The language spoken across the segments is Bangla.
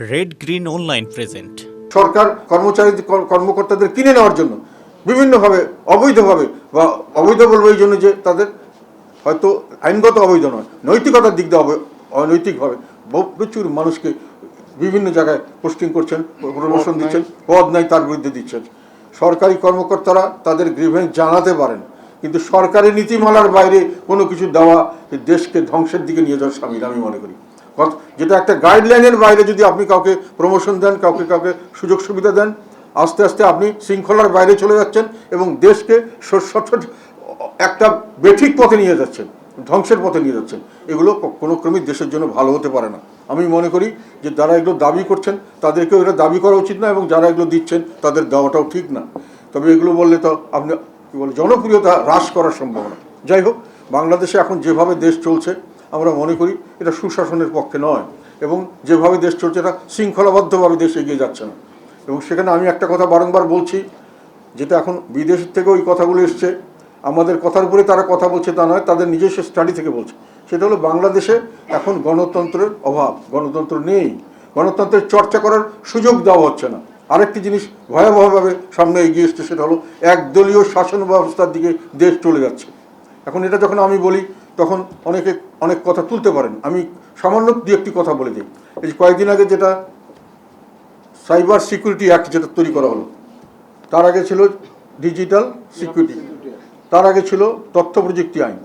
রেড গ্রিন অনলাইন প্রেজেন্ট সরকার কর্মচারী কর্মকর্তাদের কিনে নেওয়ার জন্য বিভিন্নভাবে অবৈধভাবে বা অবৈধ বলব এই জন্য যে তাদের হয়তো আইনগত অবৈধ নয় নৈতিকতার দিক দিয়ে অনৈতিকভাবে প্রচুর মানুষকে বিভিন্ন জায়গায় পোস্টিং করছেন প্রমোশন দিচ্ছেন পদ নাই তার বিরুদ্ধে দিচ্ছেন। সরকারি কর্মকর্তারা তাদের গ্রিভেন্স জানাতে পারেন কিন্তু সরকারি নীতিমালার বাইরে কোনো কিছু দেওয়া দেশকে ধ্বংসের দিকে নিয়ে যাওয়ার সামিল আমি মনে করি। যেটা একটা গাইডলাইনের বাইরে যদি আপনি কাউকে প্রমোশন দেন, কাউকে কাউকে সুযোগ সুবিধা দেন, আস্তে আস্তে আপনি শৃঙ্খলার বাইরে চলে যাচ্ছেন এবং দেশকে একটা বেঠিক পথে নিয়ে যাচ্ছেন, ধ্বংসের পথে নিয়ে যাচ্ছেন। এগুলো কোনো ক্রমেই দেশের জন্য ভালো হতে পারে না। আমি মনে করি যে যারা এগুলো দাবি করছেন, তাদেরকেও এটা দাবি করা উচিত না এবং যারা এগুলো দিচ্ছেন, তাদের দেওয়াটাও ঠিক না। তবে এগুলো বললে তো আপনি, কী বলে, জনপ্রিয়তা হ্রাস করার সম্ভাবনা। যাই হোক, বাংলাদেশে এখন যেভাবে দেশ চলছে আমরা মনে করি এটা সুশাসনের পক্ষে নয় এবং যেভাবে দেশ চলছে এটা শৃঙ্খলাবদ্ধভাবে দেশ এগিয়ে যাচ্ছে না। এবং সেখানে আমি একটা কথা বারংবার বলছি, যেটা এখন বিদেশ থেকেও ওই কথাগুলো এসছে, আমাদের কথার উপরে তারা কথা বলছে তা নয়, তাদের নিজস্ব স্টাডি থেকে বলছে। সেটা হলো বাংলাদেশে এখন গণতন্ত্রের অভাব, গণতন্ত্র নেই। গণতন্ত্রের চর্চা করার সুযোগ দেওয়া হচ্ছে না। আরেকটি জিনিস ভয়াবহভাবে সামনে এগিয়ে এসছে, সেটা হলো একদলীয় শাসন ব্যবস্থার দিকে দেশ চলে যাচ্ছে। এখন এটা যখন আমি বলি তখন অনেকে অনেক কথা তুলতে পারেন। আমি সামান্য দু একটি কথা বলে দিই। এই কয়েকদিন আগে যেটা সাইবার সিকিউরিটি অ্যাক্ট যেটা তৈরি করা হলো, তার আগে ছিল ডিজিটাল সিকিউরিটি। তার আগে ছিল তথ্য প্রযুক্তি আইন।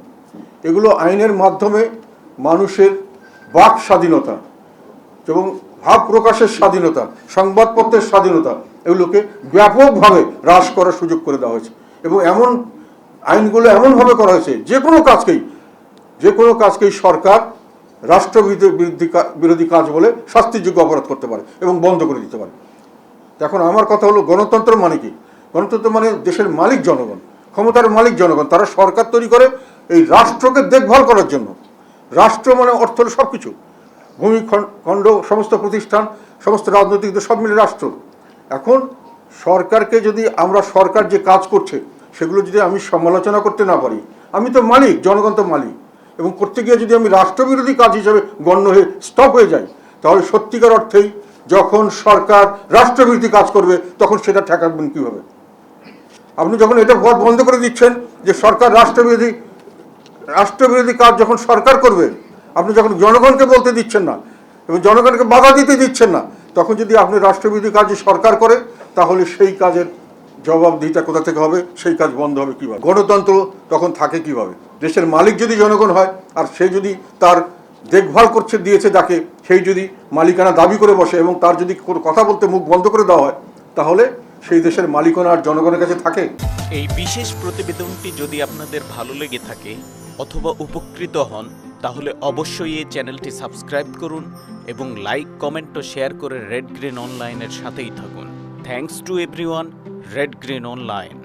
এগুলো আইনের মাধ্যমে মানুষের বাক স্বাধীনতা এবং ভাব প্রকাশের স্বাধীনতা, সংবাদপত্রের স্বাধীনতা, এগুলোকে ব্যাপকভাবে হ্রাস করার সুযোগ করে দেওয়া হয়েছে। এবং এমন আইনগুলো এমনভাবে করা হয়েছে, যে কোনো কাজকেই যে কোনো কাজকেই সরকার রাষ্ট্রবিরোধী বিরোধী বিরোধী কাজ বলে শাস্তিযোগ্য অপরাধ করতে পারে এবং বন্ধ করে দিতে পারে। এখন আমার কথা হলো গণতন্ত্র মানে কি? গণতন্ত্র মানে দেশের মালিক জনগণ, ক্ষমতার মালিক জনগণ, তারা সরকার তৈরি করে এই রাষ্ট্রকে দেখভাল করার জন্য। রাষ্ট্র মানে অর্থ হলো সব কিছু ভূমি খণ্ড, সমস্ত প্রতিষ্ঠান, সমস্ত রাজনৈতিক সব মিলে রাষ্ট্র। এখন সরকারকে যদি আমরা সরকার যে কাজ করছে, সেগুলো যদি আমি সমালোচনা করতে না পারি, আমি তো মালিক, জনগণ তো মালিক। এবং করতে গিয়ে যদি আমি রাষ্ট্রবিরোধী কাজ হিসেবে গণ্য হয়ে স্টপ হয়ে যাই, তাহলে সত্যিকার অর্থেই যখন সরকার রাষ্ট্রবিরোধী কাজ করবে, তখন সেটা ঠেকাবেন কীভাবে? আপনি যখন এটা পথ বন্ধ করে দিচ্ছেন যে সরকার রাষ্ট্রবিরোধী রাষ্ট্রবিরোধী কাজ যখন সরকার করবে, আপনি যখন জনগণকে বলতে দিচ্ছেন না, এবং জনগণকে বাধা দিতে দিচ্ছেন না, তখন যদি আপনি রাষ্ট্রবিরোধী কাজ সরকার করে, তাহলে সেই কাজের জবাবদিহিতা কোথা থেকে হবে? সেই কাজ বন্ধ হবে কীভাবে? গণতন্ত্র তখন থাকে কীভাবে? দেশের মালিক যদি জনগণ হয়, আর সে যদি তার দেখভাল করছে, দিয়েছে যাকে, সেই যদি মালিকানা দাবি করে বসে এবং তার যদি কোনো কথা বলতে মুখ বন্ধ করে দেওয়া হয়, তাহলে সেই দেশের মালিকানা আর জনগণের কাছে থাকে। এই বিশেষ প্রতিবেদনটি যদি আপনাদের ভালো লেগে থাকে অথবা উপকৃত হন, তাহলে অবশ্যই এই চ্যানেলটি সাবস্ক্রাইব করুন এবং লাইক, কমেন্ট ও শেয়ার করে রেড গ্রিন অনলাইনের সাথেই থাকুন। Thanks to everyone Red Green Online